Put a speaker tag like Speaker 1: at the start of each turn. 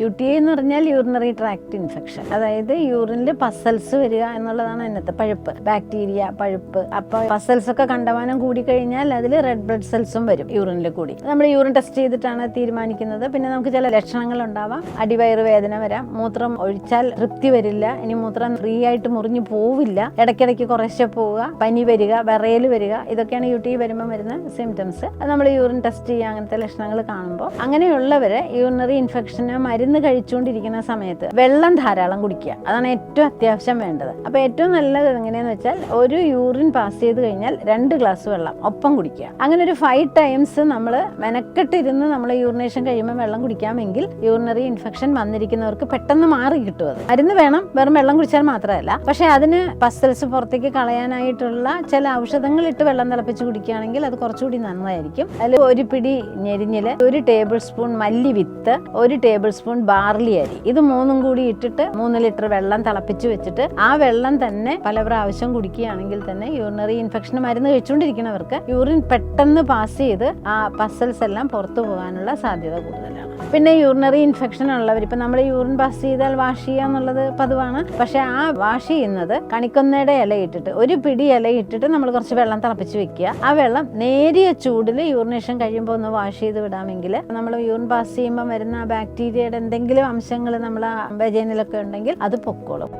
Speaker 1: U T I എന്ന് പറഞ്ഞാൽ urinary tract infection അതായത് യൂറിനിൽ പസൽസ് വരിക എന്നുള്ളതാണ് അതിനകത്ത് പഴുപ്പ്. ബാക്ടീരിയ പഴുപ്പ്. അപ്പോൾ പസൽസ് ഒക്കെ കണ്ടമാനം കൂടി കഴിഞ്ഞാൽ അതിൽ റെഡ് ബ്ലഡ് സെൽസും വരും യൂറിനിൽ കൂടി. നമ്മൾ യൂറിൻ ടെസ്റ്റ് ചെയ്തിട്ടാണ് തീരുമാനിക്കുന്നത്. പിന്നെ നമുക്ക് ചില ലക്ഷണങ്ങൾ ഉണ്ടാവാം. അടിവയറ് വേദന വരാം. മൂത്രം ഒഴിച്ചാൽ തൃപ്തി വരില്ല. ഇനി മൂത്രം ഫ്രീ ആയിട്ട് മുറിഞ്ഞു പോവില്ല. ഇടയ്ക്കിടയ്ക്ക് കുറേശ്ശെ പോവുക. പനി വരിക വിറയൽ വരിക. ഇതൊക്കെയാണ് യു ടി വരുമ്പോൾ വരുന്ന സിംറ്റംസ് അത് നമ്മൾ യൂറിൻ ടെസ്റ്റ് ചെയ്യുക അങ്ങനത്തെ ലക്ഷണങ്ങൾ കാണുമ്പോൾ അങ്ങനെയുള്ളവരെ യൂറിനറി ഇൻഫെക്ഷന് മരുന്ന് കഴിച്ചുകൊണ്ടിരിക്കുന്ന സമയത്ത് വെള്ളം ധാരാളം കുടിക്കുക. അതാണ് ഏറ്റവും അത്യാവശ്യം വേണ്ടത്. അപ്പോൾ ഏറ്റവും നല്ലത് എങ്ങനെയാന്ന് വെച്ചാൽ ഒരു യൂറിൻ പാസ് ചെയ്ത് കഴിഞ്ഞാൽ രണ്ട് ഗ്ലാസ് വെള്ളം ഒപ്പം കുടിക്കുക. അങ്ങനെ ഒരു ഫൈവ് ടൈംസ് നമ്മൾ മെനക്കെട്ടിരുന്ന് നമ്മൾ യൂറിനേഷൻ കഴിയുമ്പോൾ വെള്ളം കുടിക്കാമെങ്കിൽ യൂറിനറി ഇൻഫെക്ഷൻ വന്നിരിക്കുന്നവർക്ക് പെട്ടെന്ന് മാറി കിട്ടും അത്. മരുന്ന് വേണം വെറും വെള്ളം കുടിച്ചാൽ മാത്രമല്ല. പക്ഷേ അതിന് പസ്തൽസ് പുറത്തേക്ക് കളയാനായിട്ടുള്ള ചില ഔഷധങ്ങൾ ഇട്ട് വെള്ളം തിളപ്പിച്ച് കുടിക്കുകയാണെങ്കിൽ അത് കുറച്ചുകൂടി നന്നായിരിക്കും. അതിൽ ഒരു പിടി ഞെരിഞ്ഞിൽ ഒരു ടേബിൾ സ്പൂൺ മല്ലി വിത്ത് ഒരു ടേബിൾ സ്പൂൺ ബാർലി അരി. ഇത് മൂന്നും കൂടി ഇട്ടിട്ട് മൂന്ന് ലിറ്റർ വെള്ളം തിളപ്പിച്ച് വെച്ചിട്ട് ആ വെള്ളം തന്നെ പല പ്രാവശ്യം കുടിക്കുകയാണെങ്കിൽ തന്നെ യൂറിനറി ഇൻഫെക്ഷൻ മരുന്ന് കഴിച്ചുകൊണ്ടിരിക്കുന്നവർക്ക് യൂറിൻ പെട്ടെന്ന് പാസ് ചെയ്ത് ആ പസൽസ് എല്ലാം പുറത്തു പോകാനുള്ള സാധ്യത കൂടുതലാണ്. പിന്നെ യൂറിനറി ഇൻഫെക്ഷൻ ഉള്ളവർ ഇപ്പം നമ്മൾ യൂറിൻ പാസ് ചെയ്താൽ വാഷ് ചെയ്യുക എന്നുള്ളത് പതിവാണ്. പക്ഷേ ആ വാഷ് ചെയ്യുന്നത് കണിക്കൊന്നയുടെ ഇല ഇട്ടിട്ട് ഒരു പിടി ഇല ഇട്ടിട്ട് നമ്മൾ കുറച്ച് വെള്ളം തിളപ്പിച്ച് വെക്കുക. ആ വെള്ളം നേരിയ ചൂടിൽ യൂറിനേഷൻ കഴിയുമ്പോൾ ഒന്ന് വാഷ് ചെയ്ത് വിടാമെങ്കിൽ നമ്മൾ യൂറിൻ പാസ് ചെയ്യുമ്പോൾ വരുന്ന ബാക്ടീരിയയുടെ എന്തെങ്കിലും അംശങ്ങൾ നമ്മൾ വെജൈനിലൊക്കെ ഉണ്ടെങ്കിൽ അത് പൊക്കോളും.